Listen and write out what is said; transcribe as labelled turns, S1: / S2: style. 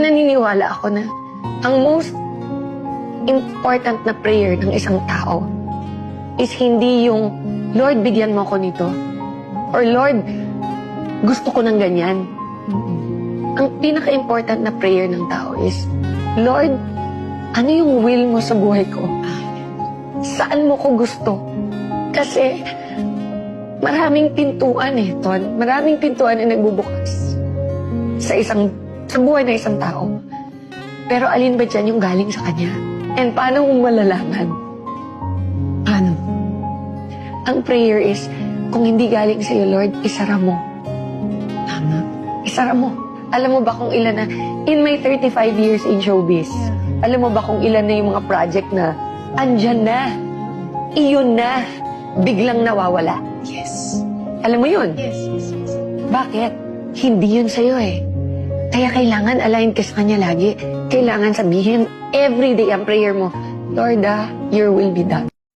S1: naniniwala ako na ang most important na prayer ng isang tao is hindi yung, Lord, bigyan mo ako nito. Or Lord, gusto ko ng ganyan. Ang pinaka-important na prayer ng tao is, Lord, ano yung will mo sa buhay ko? Saan mo ko gusto? Kasi maraming pintuan eh, Ton. Maraming pintuan na nagbubukas sa isang sa buhay ng isang tao. Pero alin ba dyan yung galing sa kanya? And paano mo malalaman?
S2: Paano?
S1: Ang prayer is, kung hindi galing sa'yo, Lord, isara mo.
S2: Tama.
S1: Isara mo. Alam mo ba kung ilan na, in my 35 years in showbiz, alam mo ba kung ilan na yung mga project na, andyan na, iyon na, biglang nawawala.
S2: Yes.
S1: Alam mo yun?
S2: Yes, yes, yes.
S1: Bakit? Hindi yun sa'yo eh. Kaya kailangan align ka sa kanya lagi. Kailangan sabihin every day ang prayer mo, Lord ah, your will be done.